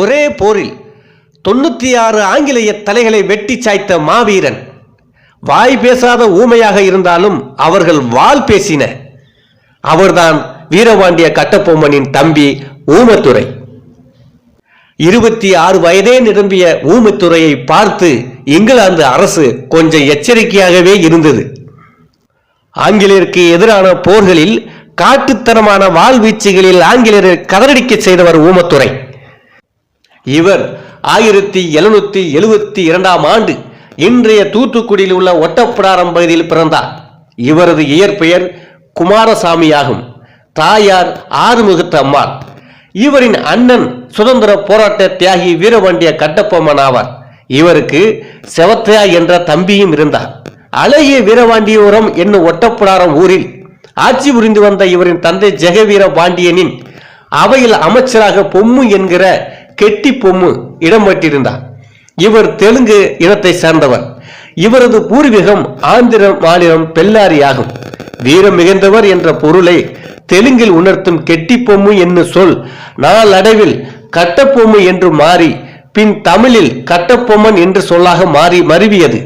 ஒரே போரில் தொண்ணூத்தி ஆறு ஆங்கிலேய தலைகளை வெட்டி சாய்த்த மாவீரன். வாய் பேசாத ஊமையாக இருந்தாலும் அவர்கள் வாள் பேசின. அவர்தான் வீரபாண்டிய கட்டபொம்மனின் தம்பி ஊமத்துறை இருபத்தி ஆறு வயதே நிரம்பிய ஊமத்துறையை பார்த்து இங்கிலாந்து அரசு கொஞ்சம் எச்சரிக்கையாகவே இருந்தது. ஆங்கிலேயருக்கு எதிரான போர்களில் காட்டுத்தனமான வாழ்வீச்சுகளில் ஆங்கிலேயரை கதறடிக்க செய்தவர் ஊமத்துறை இவர் ஆயிரத்தி எழுநூத்தி எழுபத்தி இரண்டாம் ஆண்டு இன்றைய தூத்துக்குடியில் உள்ள ஒட்டப்பிடாரம் பகுதியில் பிறந்தார். இவரது இயற்பெயர் குமாரசாமி ஆகும் தாயார் ஆறுமுகத்து அம்மாள். இவரின் அண்ணன் சுதந்திர போராட்ட தியாகி வீரபாண்டிய கட்டப்பம்மன் ஆவார். இவருக்கு செவத்தையா என்ற தம்பியும் இருந்தார். அழகிய வீரபாண்டியபுரம் என்னும் ஒட்டப்புடாரம் ஊரில் ஆட்சி புரிந்து வந்த இவரின் தந்தை ஜெகவீர பாண்டியனின் அவையில் அமைச்சராக பொம்மு என்கிற கெட்டி பொம்மு இடம் பெற்றிருந்தார். இவர் தெலுங்கு இனத்தை சேர்ந்தவர். இவரது பூர்வீகம் ஆந்திர மாநிலம் பெல்லாரி ஆகும் வீரம் மிகுந்தவர் என்ற பொருளை தெலுங்கில் உணர்த்தும் கெட்டி பொம்மு என்னும் சொல் நாளடைவில் கட்டப்பொம்மு என்று மாறி பின் தமிழில் கட்டப்பொம்மன் என்று சொல்லாக மாறி மருவியது.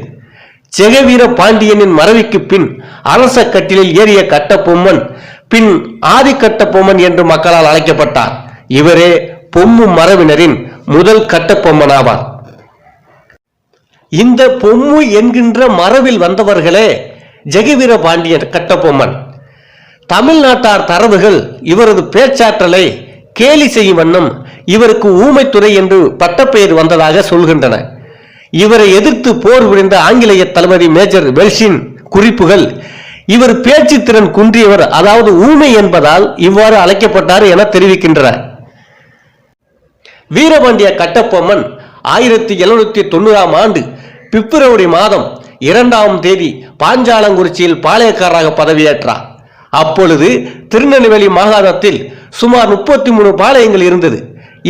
ஜெகவீர பாண்டியனின் மறைவுக்கு பின் அரச கட்டிலில் ஏறிய கட்டப்பொம்மன் பின் ஆதி பொம்மன் என்று மக்களால் அழைக்கப்பட்டார். இவரே பொம்மு மரபினரின் முதல் கட்ட ஆவார் இந்த பொம்மு என்கின்ற மரபில் வந்தவர்களே ஜெகவீர பாண்டியன் கட்டபொம்மன் தமிழ்நாட்டார் தரவுகள் இவரது பேச்சாற்றலை கேலி செய்யும் வண்ணம் இவருக்கு ஊமைத்துறை என்று பட்டப்பெயர் வந்ததாக சொல்கின்றன. இவரை எதிர்த்து போர் புரிந்த ஆங்கிலேய தளபதி மேஜர் வெல்ஷின் குறிப்புகள் இவர் பேச்சு திறன் குன்றியவர் அதாவது ஊமை என்பதால் இவ்வாறு அழைக்கப்பட்டார் என தெரிவிக்கின்றன. வீரபாண்டிய கட்டப்பொம்மன் ஆயிரத்தி எழுநூத்தி தொண்ணூறாம் ஆண்டு பிப்ரவரி மாதம் இரண்டாம் தேதி பாஞ்சாலங்குறிச்சியில் பாளையக்காரராக பதவியேற்றார். அப்பொழுது திருநெல்வேலி மாகாணத்தில் சுமார் முப்பத்தி மூணு பாளையங்கள் இருந்தது.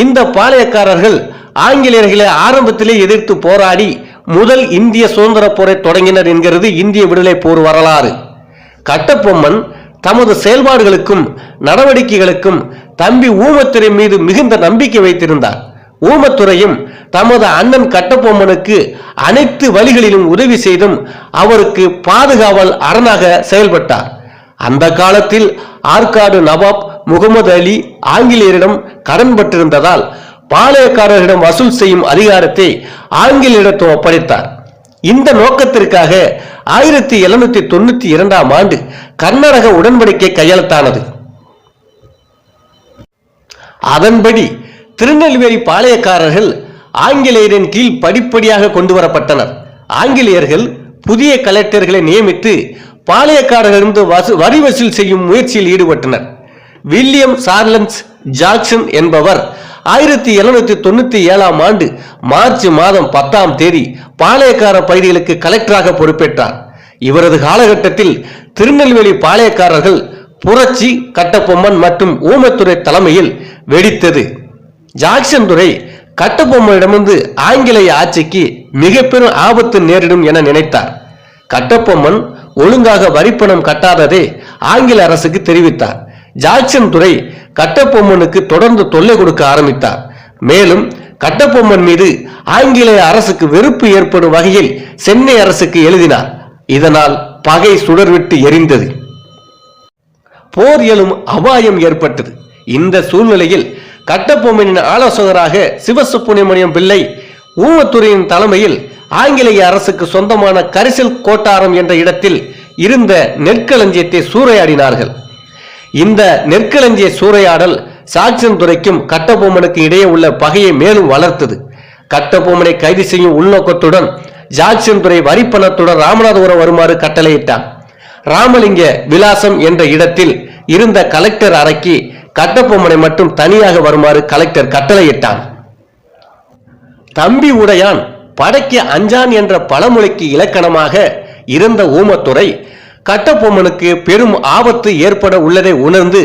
இந்த பாளையக்காரர்கள் ஆங்கிலேயர்களை ஆரம்பத்திலே எதிர்த்து போராடி முதல் இந்திய சுதந்திர போரை தொடங்கினர் என்கிறது இந்திய விடுதலை போர் வரலாறு. கட்டப்பொம்மன் தமது செயல்பாடுகளுக்கும் நடவடிக்கைகளுக்கும் தம்பி ஊமத்துறை மீது மிகுந்த நம்பிக்கை வைத்திருந்தார். ஊமத்துறையும் தமது அண்ணன் கட்டபொம்மனுக்கு அனைத்து வழிகளிலும் உதவி செய்தும் அவருக்கு பாதுகாவல் அரணாக செயல்பட்டார். அந்த காலத்தில் ஆற்காடு நவாப் முகமது அலி ஆங்கிலேயரிடம் கடன் பட்டிருந்ததால் பாளையக்காரர்களிடம் வசூல் செய்யும் அதிகாரத்தை ஆங்கிலேயரிடம் ஒப்படைத்தார். இந்த நோக்கத்திற்காக ஆயிரத்தி எழுநூத்தி தொண்ணூத்தி இரண்டாம் ஆண்டு கர்நாடக உடன்படிக்கை கையெழுத்தானது. அதன்படி திருநெல்வேலி பாளையக்காரர்கள் ஆங்கிலேயரின் கீழ் படிப்படியாக கொண்டு வரப்பட்டனர் ஆங்கிலேயர்கள் புதிய கலெக்டர்களை நியமித்து பாளையக்காரர்களிருந்து வரி வசூல் செய்யும் முயற்சியில் ஈடுபட்டனர். வில்லியம் சார்லன்ஸ் ஜாக்சன் என்பவர் ஆயிரத்தி எழுநூத்தி தொண்ணூத்தி ஏழாம் ஆண்டு மார்ச் மாதம் பத்தாம் தேதி பாளையக்கார பகுதிகளுக்கு கலெக்டராக பொறுப்பேற்றார். இவரது காலகட்டத்தில் திருநெல்வேலி பாளையக்காரர்கள் புரட்சி கட்டபொம்மன் மற்றும் ஊமத்துறை தலைமையில் வெடித்தது. ஜாக்சன் துறை கட்டபொம்மனிடமிருந்து ஆங்கிலேய ஆட்சிக்கு மிக பெரும் ஆபத்து நேரிடும் என நினைத்தார். கட்டபொம்மன் ஒழுங்காக வரிப்பணம் கட்டாததை ஆங்கில அரசுக்கு தெரிவித்தார். ஜாக்சன் துறை கட்டபொம்மனுக்கு தொடர்ந்து தொல்லை கொடுக்க ஆரம்பித்தார். மேலும் கட்டபொம்மன் மீது ஆங்கிலேய அரசுக்கு வெறுப்பு ஏற்படும் வகையில் சென்னை அரசுக்கு எழுதினார். இதனால் பகை சுடர்விட்டு எரிந்தது. போர் எழும் அபாயம் ஏற்பட்டது. இந்த சூழ்நிலையில் கட்டபொம்மனின் ஆலோசகராக சிவசுப்புணிமணியம் பிள்ளை ஊமத்துறையின் தலைமையில் ஆங்கிலேய அரசுக்கு சொந்தமான கரிசல் கோட்டாரம் என்ற இடத்தில் இருந்த நெற்களஞ்சியத்தை சூறையாடினார்கள். இந்த நெற்களஞ்சிய சூறையாடல் சாக்சன் துறைக்கும் கட்டபொம்மனுக்கு இடையே உள்ள பகையை மேலும் வளர்த்தது. கட்டபொம்மனை கைது செய்யும் உள்நோக்கத்துடன் ஜாக்சன் துறை வரிப்பணத்துடன் ராமநாதபுரம் வருமாறு கட்டளையிட்டான். ராமலிங்க விலாசம் என்ற இடத்தில் இருந்த கலெக்டர் அறைக்கு கட்டபொம்மனை மட்டும் தனியாக வருமாறு கலெக்டர் கட்டளையிட்டான். தம்பி உடையான் படைக்கு அஞ்சான் என்ற பழமொழிக்கு இலக்கணமாக இருந்த ஊமத்துறை கட்டபொம்மனுக்கு பெரும் ஆபத்து ஏற்பட உள்ளதை உணர்ந்து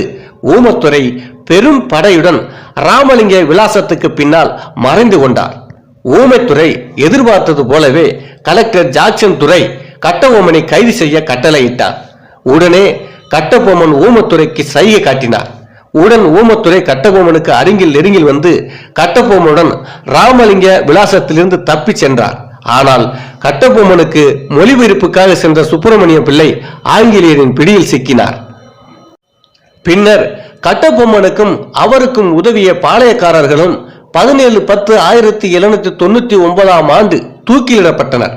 ஊமத்துறை பெரும் படையுடன் ராமலிங்க விலாசத்துக்கு பின்னால் மறைந்து கொண்டார். ஊமைத்துறை எதிர்பார்த்தது போலவே கலெக்டர் ஜாக்சன் துறை கட்டபொம்மனை கைது செய்ய கட்டளையிட்டார். உடனே கட்டபொம்மன் ஊமத்துறைக்கு சைகை காட்டினார். உடன் ஊமத்துறை கட்டபொம்மனுக்கு அருகில் நெருங்கில் வந்து கட்டபொம்மனுடன் ராமலிங்க விலாசத்திலிருந்து தப்பிச் சென்றார். ஆனால் கட்டபொம்மனுக்கு மொழிபெயர்ப்புக்காக சென்ற சுப்பிரமணிய பிள்ளை ஆங்கிலேயரின் பிடியில் சிக்கினார். பின்னர் கட்டபொம்மனுக்கும் அவருக்கும் உதவிய பாளையக்காரர்களும் பதினேழு பத்து ஆயிரத்தி எழுநூத்தி தொண்ணூத்தி ஒன்பதாம் ஆண்டு தூக்கிலிடப்பட்டனர்.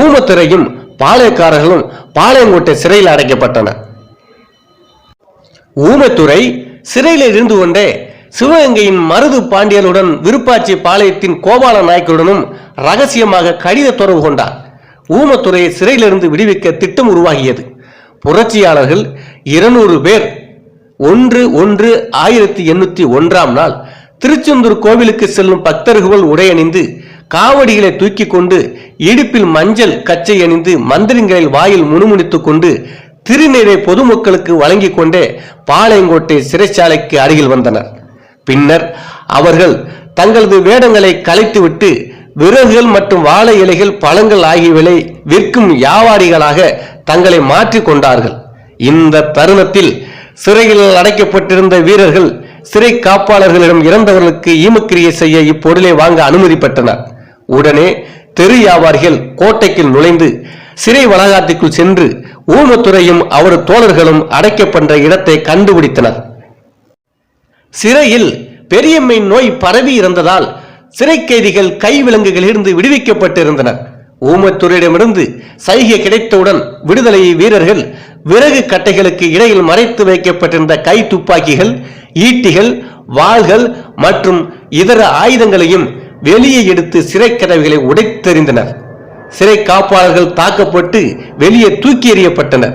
ஊமத்துறையும் பாளையக்காரர்களும் பாளையங்கோட்டை சிறையில் அடைக்கப்பட்டனர். ஊமத்துறை சிறையில் இருந்து கொண்டே சிவகங்கையின் மருது பாண்டியனுடன் விருப்பாச்சி பாளையத்தின் கோபால நாயக்கருடனும் ரகசியமாக கடித தொடர்பு கொண்டார். ஊமத்துறையை சிறையிலிருந்து விடுவிக்க திட்டம் உருவாகியது. புரட்சியாளர்கள் இருநூறு பேர் ஒன்று ஒன்று ஆயிரத்தி எண்ணூத்தி ஒன்றாம் நாள் திருச்செந்தூர் கோவிலுக்கு செல்லும் பக்தர்கள் உடையணிந்து காவடிகளை தூக்கி கொண்டு இடுப்பில் மஞ்சள் கச்சை அணிந்து மந்திரங்களில் வாயில் முணுமுணித்துக் கொண்டு திருநீரை பொதுமக்களுக்கு வழங்கிக் கொண்டே பாளையங்கோட்டை சிறைச்சாலைக்கு அருகில் வந்தனர். பின்னர் அவர்கள் தங்களது வேடங்களை கலைத்துவிட்டு விறகுகள் மற்றும் வாழை இலைகள் பழங்கள் ஆகியவை விற்கும் வியாபாரிகளாக தங்களை மாற்றிக் கொண்டார்கள். இந்த தருணத்தில் சிறையில் அடைக்கப்பட்டிருந்த வீரர்கள் சிறை காப்பாளர்களிடம் இறந்தவர்களுக்கு ஈமக்கிரியை செய்ய இப்பொருளை வாங்க அனுமதி பெற்றனர் உடனே தெரு வியாபாரிகள் கோட்டைக்குள் நுழைந்து சிறை வளாகத்திற்குள் சென்று ஊமத்துறையும் அவரது தோழர்களும் அடைக்கப்பட்ட இடத்தை கண்டுபிடித்தனர். சிறையில் பெரியம்மை நோய் பரவி இருந்ததால் சிறை கைதிகள் கை விலங்குகளிலிருந்து விடுவிக்கப்பட்டிருந்தனர் ஊமத்துறையிடமிருந்து சைகை கிடைத்தவுடன் விடுதலை வீரர்கள் விறகு கட்டைகளுக்கு இடையில் மறைத்து வைக்கப்பட்டிருந்த கை துப்பாக்கிகள் ஈட்டிகள் வாள்கள் மற்றும் இதர ஆயுதங்களையும் வெளியே எடுத்து சிறை கதவுகளை உடைத்தெறிந்தனர். சிறை காப்பாளர்கள் தாக்கப்பட்டு வெளியே தூக்கி எறியப்பட்டனர்.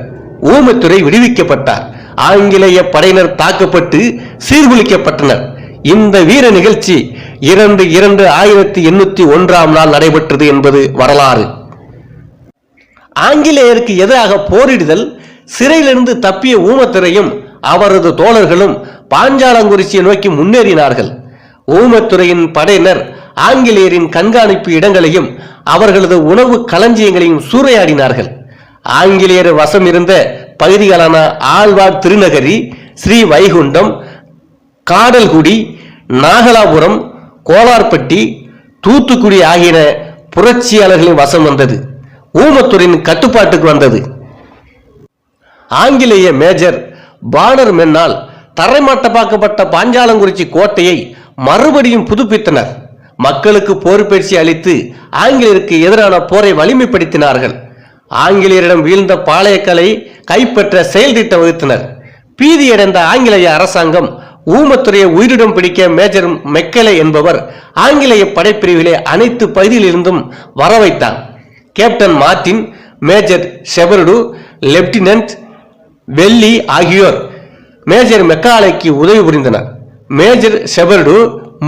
ஊமத்துறை விடுவிக்கப்பட்டார். ஆங்கிலேய படையினர் தாக்கப்பட்டு சீர்குலைக்கப்பட்டனர். இந்த வீர நிகழ்ச்சி இரண்டு இரண்டு ஆயிரத்தி எண்ணூத்தி ஒன்றாம் நாள் நடைபெற்றது என்பது வரலாறு. ஆங்கிலேயருக்கு எதிராக போரிடுதல் சிறையிலிருந்து தப்பிய ஊமத்துறையும் அவரது தோழர்களும் பாஞ்சாலங்குறிச்சியை நோக்கி முன்னேறினார்கள். ஊமத்துறையின் படையினர் ஆங்கிலேயரின் கண்காணிப்பு இடங்களையும் அவர்களது உணவு களஞ்சியங்களையும் சூறையாடினார்கள். ஆங்கிலேயர் வசம் இருந்த பகுதிகளான ஆழ்வார் திருநகரி ஸ்ரீ வைகுண்டம் காடல்குடி நாகலாபுரம் கோலார்பட்டி தூத்துக்குடி ஆகியன புரட்சியாளர்களின் வசம் வந்தது. ஊமத்துறையின் கட்டுப்பாட்டுக்கு வந்தது. ஆங்கிலேய மேஜர் பானர் மென்னால் தரைமட்டமாக்கப்பட்ட பாஞ்சாலங்குறிச்சி கோட்டையை மறுபடியும் புதுப்பித்தனர். மக்களுக்கு போர் பயிற்சி அளித்து ஆங்கிலேயருக்கு எதிரான போரை வலிமைப்படுத்தினார்கள். ஆங்கிலேயரிடம் வீழ்ந்த பாளையக்கலை கைப்பற்ற செயல் திட்டம் வகுத்தனர். பீதியடைந்த ஆங்கிலேய அரசாங்கம் ஊமத்துறையை உயிரிடம் பிடிக்க மேஜர் மெக்கலே என்பவர் ஆங்கிலேய படைப்பிரிவிலே அனைத்து பகுதியிலிருந்தும் வர வைத்தார் captain Martin major Shepherd lieutenant வெள்ளி ஆகியோர் மேஜர் மெக்காலைக்கு உதவி புரிந்தனர். மேஜர் ஷெபர்டு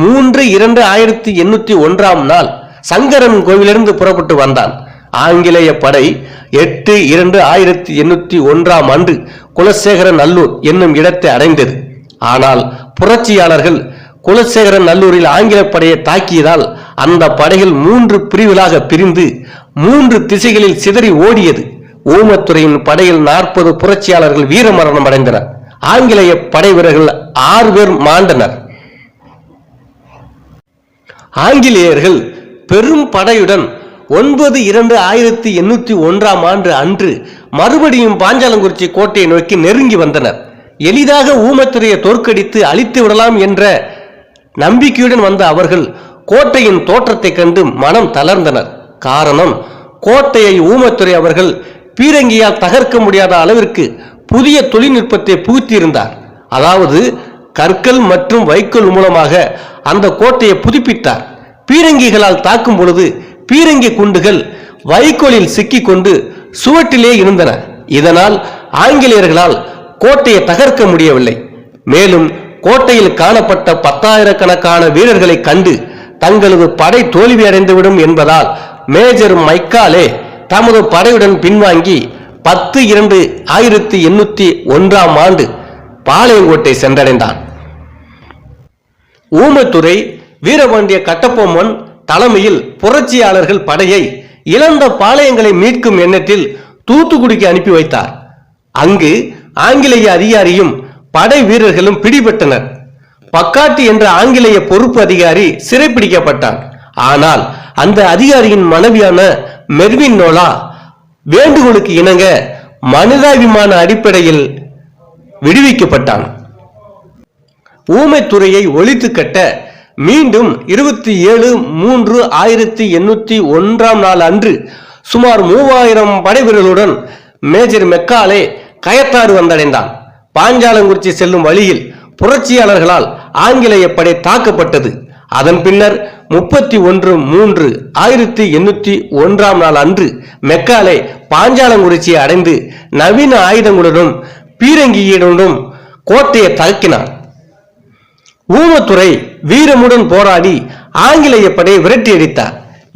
மூன்று இரண்டு ஆயிரத்தி எண்ணூற்றி ஒன்றாம் நாள் சங்கரன் கோவிலிருந்து புறப்பட்டு வந்தான். ஆங்கிலேய படை எட்டு இரண்டு ஆயிரத்தி எண்ணூத்தி ஒன்றாம் ஆண்டு குலசேகரன் நல்லூர் என்னும் இடத்தை அடைந்தது. ஆனால் புரட்சியாளர்கள் குலசேகரன் நல்லூரில் ஆங்கில படையை தாக்கியதால் அந்த படைகள் மூன்று பிரிவுகளாக பிரிந்து மூன்று திசைகளில் சிதறி ஓடியது. ஊமத்துறையின் படையில் நாற்பது புரட்சியாளர்கள் வீரமரணம் அடைந்தனர். ஆங்கிலேய படை வீரர்கள் ஆறு பேர் மாண்டனர். ஆங்கிலேயர்கள் பெரும் படையுடன் ஒன்பது இரண்டு ஆயிரத்தி எண்ணூத்தி ஒன்றாம் ஆண்டு அன்று மறுபடியும் பாஞ்சாலங்குறிச்சி கோட்டையை நோக்கி நெருங்கி வந்தனர். எளிதாக ஊமத்துறையை தோற்கடித்து அழித்து விடலாம் என்ற நம்பிக்கையுடன் வந்த அவர்கள் கோட்டையின் தோற்றத்தைக் கண்டு மனம் தளர்ந்தனர். காரணம் கோட்டையை ஊமத்துறை அவர்கள் பீரங்கியால் தகர்க்க முடியாத அளவிற்கு புதிய தொழில்நுட்பத்தை புகுத்தியிருந்தார். அதாவது கற்கள் மற்றும் வைக்கோல் மூலமாக அந்த கோட்டையை புதுப்பித்தார். பீரங்கிகளால் தாக்கும் பொழுது பீரங்கி குண்டுகள் வைக்கோலில் சிக்கிக்கொண்டு சுவட்டிலே இருந்தன. இதனால் ஆங்கிலேயர்களால் கோட்டையை தகர்க்க முடியவில்லை. மேலும் கோட்டையில் காணப்பட்ட பத்தாயிரக்கணக்கான வீரர்களை கண்டு தங்களது படை தோல்வியடைந்துவிடும் என்பதால் மேஜர் மைக்காலே தமது படையுடன் பின்வாங்கி பத்து இரண்டு ஆயிரத்தி எண்ணூத்தி ஒன்றாம் ஆண்டு பாளையங்கோட்டை சென்றடைந்தான் ஊமத்துறை வீரபாண்டிய கட்டபொம்மன் தலைமையில் புரட்சியாளர்கள் படையை இழந்த பாளையங்களை மீட்கும் எண்ணத்தில் தூத்துக்குடிக்கு அனுப்பி வைத்தார். அங்கு ஆங்கிலேய அதிகாரியும் படை வீரர்களும் பிடிபட்டனர். பக்காட்டி என்ற ஆங்கிலேய பொறுப்பு அதிகாரி சிறைப்பிடிக்கப்பட்டான். ஆனால் அந்த அதிகாரியின் மனைவியான மெர்வின் நோலா வேண்டுகோளுக்கு இணங்க மனிதாபிமான அடிப்படையில் விடுவிக்கப்பட்டான். ஊமைத்துறையை ஒழித்து கட்ட மீண்டும் இருபத்தி ஏழு மூன்று ஆயிரத்தி எண்ணூத்தி ஒன்றாம் நாள் அன்று சுமார் மூவாயிரம் படைவீரர்களுடன் மேஜர் மெக்காலே கயத்தாறு வந்தடைந்தான். பாஞ்சாலங்குறிச்சி செல்லும் வழியில் புரட்சியாளர்களால் ஆங்கிலேய படை தாக்கப்பட்டது. அதன் பின்னர் முப்பத்தி ஒன்று மூன்று ஆயிரத்தி எண்ணூத்தி ஒன்றாம் நாள் அன்று மெக்காலே பாஞ்சாலங்குறிச்சியை அடைந்து நவீன ஆயுதங்களுடனும் பீரங்கியுடனும் கோட்டையை தகக்கினான் ஊமத்துறை வீரமுடன் போராடி ஆங்கிலேய படையை விரட்டி அடித்தார்.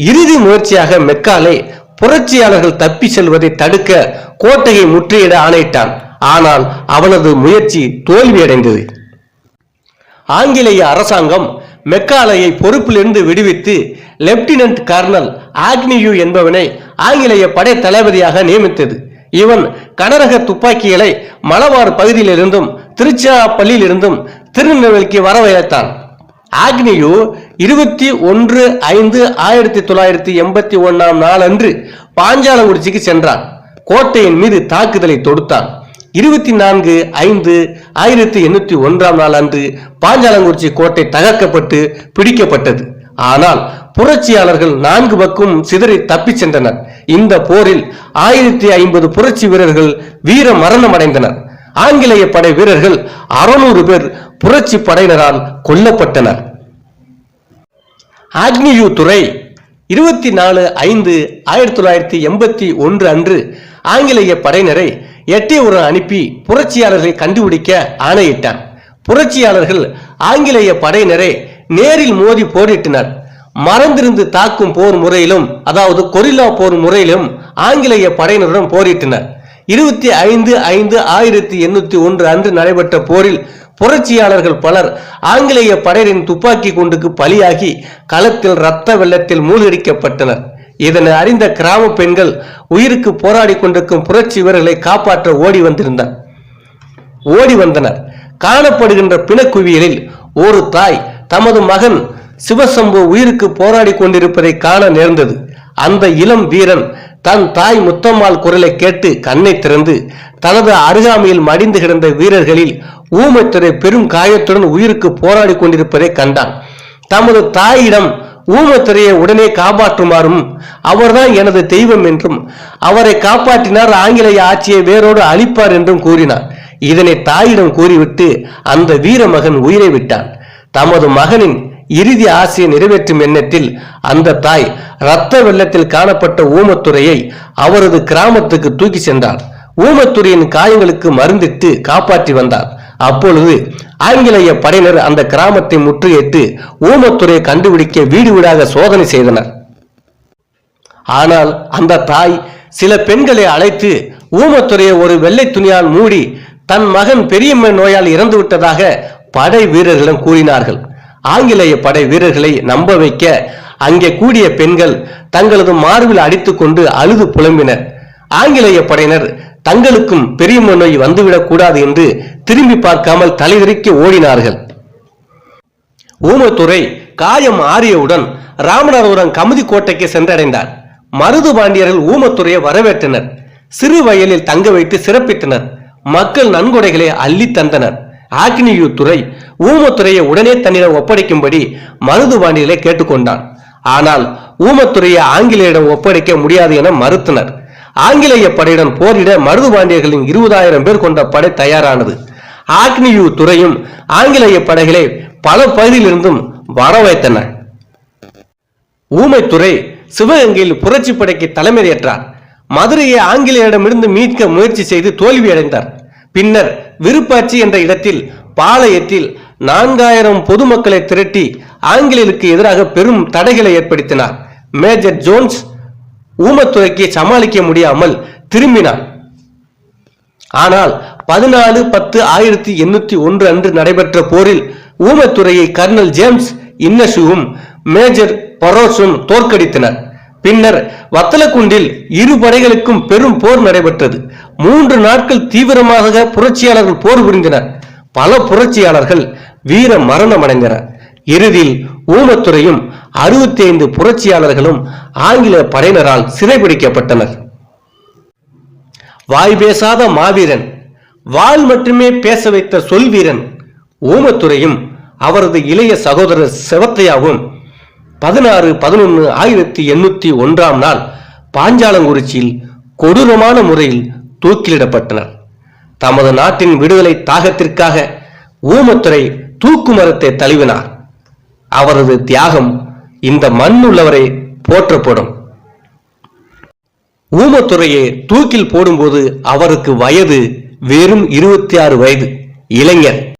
இறுதி முயற்சியாக மெக்காலே புரட்சியாளர்கள் தப்பி செல்வதை தடுக்க கோட்டையை முற்றியிட ஆணையிட்டான். ஆனால் அவனது முயற்சி தோல்வியடைந்தது. ஆங்கிலேய அரசாங்கம் மெக்காலையை பொறுப்பிலிருந்து விடுவித்து லெப்டினன்ட் கர்னல் ஆக்னியூ என்பவனை ஆங்கிலேய படை தளபதியாக நியமித்தது. இவன் கனரக துப்பாக்கிகளை மலபார் பகுதியிலிருந்தும் திருச்சிராப்பள்ளியிலிருந்தும் திருநெல்வேலிக்கு வரவழைத்தான் ஆக்னியு இருபத்தி ஒன்று ஐந்து ஆயிரத்தி தொள்ளாயிரத்தி எண்பத்தி ஒன்னாம் நாளன்று பாஞ்சாலங்குறிச்சிக்கு சென்றான் கோட்டையின் மீது தாக்குதலை தொடுத்தான் இருபத்தி நான்கு ஐந்து ஆயிரத்தி எண்ணூத்தி ஒன்றாம் நாள் அன்று பாஞ்சாலங்குறிச்சி கோட்டை தகர்க்கப்பட்டு பிடிக்கப்பட்டது. ஆனால் புரட்சியாளர்கள் நான்கு பக்கம் சிதறி தப்பிச் சென்றனர். இந்த போரில் ஆயிரத்தி ஐம்பது புரட்சி வீரர்கள் வீர மரணம் அடைந்தனர் ஆங்கிலேய படை வீரர்கள் அறுநூறு பேர் புரட்சி படையினரால் கொல்லப்பட்டனர். ஆக்னியூ துறை இருபத்தி நாலு ஐந்து ஆயிரத்தி தொள்ளாயிரத்தி எண்பத்தி ஒன்று அன்று ஆங்கிலேய படையினரை எட்டயபுரம் அனுப்பி புரட்சியாளர்களை கண்டுபிடிக்க ஆணையிட்டார். புரட்சியாளர்கள் ஆங்கிலேய படையினரை நேரில் மோதி போரிட்டனர். மறந்திருந்து தாக்கும் போர் முறையிலும் அதாவது கொரில்லா போர் முறையிலும் ஆங்கிலேய படையினருடன் போரிட்டனர். இருபத்தி ஐந்து ஐந்து ஆயிரத்தி எண்ணூத்தி ஒன்று அன்று நடைபெற்ற போரில் புரட்சியாளர்கள் பலர் ஆங்கிலேய படையரின் துப்பாக்கி குண்டுக்கு பலியாகி களத்தில் இரத்த வெள்ளத்தில் மூழ்கடிக்கப்பட்டனர். இதனை அறிந்த கிராம பெண்கள் உயிருக்கு போராடி கொண்டிருக்கும் புரட்சி வீரர்களை காப்பாற்ற ஓடி வந்திருந்தார் ஓடி வந்தனர். காணப்படுகின்ற பிணக்குவியலில் ஒரு தாய் தமது மகன் சிவசம்பு உயிருக்கு போராடி கொண்டிருப்பதை காண நேர்ந்தது. அந்த இளம் வீரன் தன் தாய் முத்தம்மாள் குரலை கேட்டு கண்ணை திறந்து தனது அருகாமையில் மடிந்து கிடந்த வீரர்களில் ஊமைத்துறை பெரும் காயத்துடன் உயிருக்கு போராடி கொண்டிருப்பதை கண்டான். தமது தாயிடம் ஊமத்துறையை உடனே காப்பாற்றுமாறும் அவர்தான் எனது தெய்வம் என்றும் அவரை காப்பாற்றினார் ஆங்கிலேய ஆட்சியை வேரோடு அழிப்பார் என்றும் கூறினார் இதனை தாயிடம் கூறிவிட்டு அந்த வீர மகன் உயிரை விட்டான். தமது மகனின் இறுதி ஆசையை நிறைவேற்றும் எண்ணத்தில் அந்த தாய் இரத்த வெள்ளத்தில் காணப்பட்ட ஊமத்துறையை அவரது கிராமத்துக்கு தூக்கி சென்றார். ஊமத்துறையின் காயங்களுக்கு மருந்திட்டு காப்பாற்றி வந்தார். அப்பொழுது ஆங்கிலேய படையினர் அந்த கிராமத்தை முற்றுகையிட்டு ஊமத்துறையை கண்டுபிடிக்க வீடு வீடாக சோதனை செய்தனர். ஆனால் அந்த தாய் சில பெண்களை அழைத்து ஊமத்துறையை ஒரு வெள்ளை துணியால் மூடி தன் மகன் பெரியம்மை நோயால் இறந்து விட்டதாக படை வீரர்களிடம் கூறினார்கள். ஆங்கிலேய படை வீரர்களை நம்ப வைக்க அங்கே கூடிய பெண்கள் தங்களது மார்பில் அடித்துக்கொண்டு அழுது புலம்பினர். ஆங்கிலேய படையினர் தங்களுக்கும் பெரியம்மை நோய் வந்துவிடக் கூடாது என்று திரும்பி பார்க்காமல் தலைவிரிக்க ஓடினார்கள். ஊமத்துறை காயம் ஆறியவுடன் ராமநாதபுரம் கமுதி கோட்டைக்கு சென்றடைந்தார். மருது பாண்டியர்கள் ஊமத்துறையை வரவேற்றனர். சிறு வயலில் தங்க வைத்து சிறப்பித்தனர். மக்கள் நன்கொடைகளை அள்ளி தந்தனர். ஆக்னியூ துறை ஊமத்துறையை உடனே தன்னிடம் ஒப்படைக்கும்படி மருது கேட்டுக்கொண்டான். ஆனால் ஊமத்துறையை ஆங்கிலேயரிடம் ஒப்படைக்க முடியாது என மறுத்தனர். ஆங்கிலேய படையுடன் போரிட மருது பாண்டியர்களின் இருபதாயிரம் பேர் கொண்ட படை தயாரானது. ஆக்னியூ துறையும் ஆங்கிலேய படைகளை பல பகுதியிலிருந்தும் வரவைத்தன ஊமைத்துறை சிவகங்கையில் புரட்சி படைக்கு தலைமையேற்றார். மதுரையை ஆங்கிலேயரிடமிருந்து மீட்க முயற்சி செய்து தோல்வியடைந்தார். பின்னர் விருப்பாட்சி என்ற இடத்தில் பாளையத்தில் நான்காயிரம் பொதுமக்களை திரட்டி ஆங்கிலேயருக்கு எதிராக பெரும் தடைகளை ஏற்படுத்தினார். மேஜர் ஜோன்ஸ் ஊமத்துறைக்கு சமாளிக்க முடியாமல் திரும்பினார். ஆனால் பதினாலு பத்து ஆயிரத்தி எண்ணூத்தி ஒன்று அன்று நடைபெற்ற போரில் ஊமத்துறையை கர்னல் ஜேம்ஸ் இன்னசுவும் மேஜர் பரோஸும் தோற்கடித்தனர். பின்னர் வத்தலக்குண்டில் இரு படைகளுக்கும் பெரும் போர் நடைபெற்றது. மூன்று நாட்கள் தீவிரமாக புரட்சியாளர்கள் போர் புரிந்தனர். பல புரட்சியாளர்கள் வீர மரணம் அடைந்தனர். இறுதியில் ஊமத்துறையும் அறுபத்தி ஐந்து புரட்சியாளர்களும் ஆங்கில படையினரால் சிறைபிடிக்கப்பட்டனர். வாய் பேசாத மாவீரன் வாள் மட்டுமே பேச வைத்த சொல்வீரன் ஊமத்துறையும் அவரது இளைய சகோதரர் செவத்தையாவும் பதினாறு பதினொன்று ஆயிரத்தி எண்ணூத்தி ஒன்றாம் நாள் பாஞ்சாலங்குறிச்சியில் கொடூரமான முறையில் தூக்கிலிடப்பட்டனர். தமது நாட்டின் விடுதலை தாகத்திற்காக ஊமத்துறை தூக்கு மரத்தை தழுவினார். அவரது தியாகம் இந்த மண்ணுள்ளவரை போற்றப்படும். ஊமத்துறையை தூக்கில் போடும்போது அவருக்கு வயது வெறும் இருபத்தி ஆறு வயது. இளைஞர்